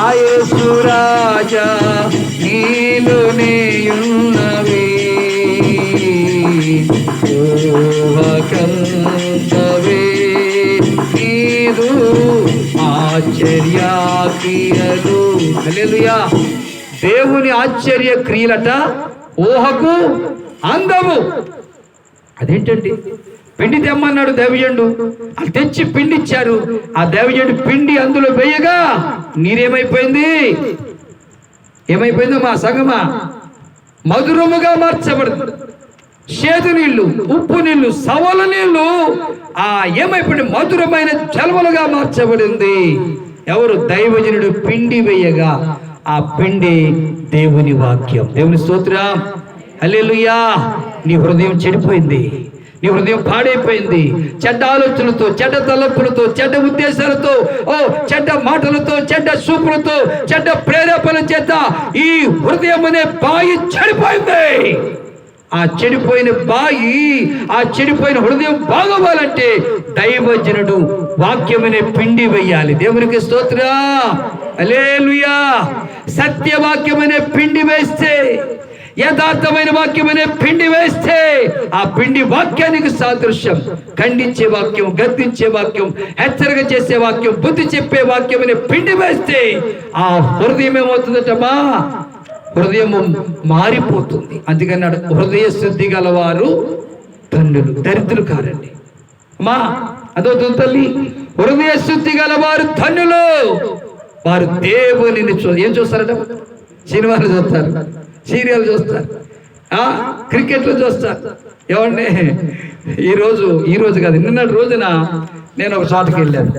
ఆయసురాజా నీలు నేయున్నవి ఉన్నవి ఊహకందవే నీదు ఆశ్చర్యాక్రియలు. హల్లెలూయా. దేవుని ఆశ్చర్య క్రియలట ఊహకు అందము. అదేంటండి? పిండి తెమ్మన్నాడు దేవజండు అది తెచ్చి పిండి ఇచ్చారు. ఆ దేవజండు పిండి అందులో వేయగా నీరేమైపోయింది? ఏమైపోయిందో మా సంగమా? మధురముగా మార్చబడుతుంది చేదు నీళ్ళు ఉప్పు నీళ్ళు సవల నీళ్ళు ఆ ఏమైపోయింది? మధురమైన జలములుగా మార్చబడింది. ఎవరు దైవజనుడు పిండి వేయగా ఆ పిండి దేవుని వాక్యం. దేవుని స్తోత్రం. హల్లెలూయా. నీ హృదయం చెడిపోయింది. నీ హృదయం పాడైపోయింది. చెడ్డ ఆలోచనలతో చెడ్డ తలపులతో చెడ్డ ఉద్దేశాలతో ఓ చెడ్డ మాటలతో చెడ్డ సూపులతో చెడ్డ ప్రేరేపణ చేత ఈ హృదయం అనే బాయి చెడిపోయింది. ఆ చెడిపోయిన బాయి ఆ చెడిపోయిన హృదయం బాగోవాలంటే దైవజనుడు వాక్యమనే పిండి వేయాలి. దేవునికి స్తోత్ర. అలేలుయా సత్యవాక్యమనే పిండి వేస్తే యథార్థమైన వాక్యమనే పిండి వేస్తే ఆ పిండి వాక్యానికి సాదృశ్యం. ఖండించే వాక్యం గద్దించే వాక్యం హెచ్చరిక చేసే వాక్యం బుద్ధి చెప్పే వాక్యం అనే పిండి వేస్తే ఆ హృదయం ఏమవుతుందటమా హృదయము మారిపోతుంది. అందుకని హృదయ శుద్ధి గలవారు ధన్యులు దరిద్రులు కారండి. మా అదో తల్లి హృదయ శుద్ధి గలవారు ధన్యులు. వారు దేవుని చూ ఏం చూస్తారట? సినిమాలు చూస్తారు సీరియల్ చూస్తారు. క్రికెట్లు చూస్తారు ఏమండి? ఈరోజు ఈ రోజు కాదు నిన్నటి రోజున నేను ఒక చోటకి వెళ్ళాను.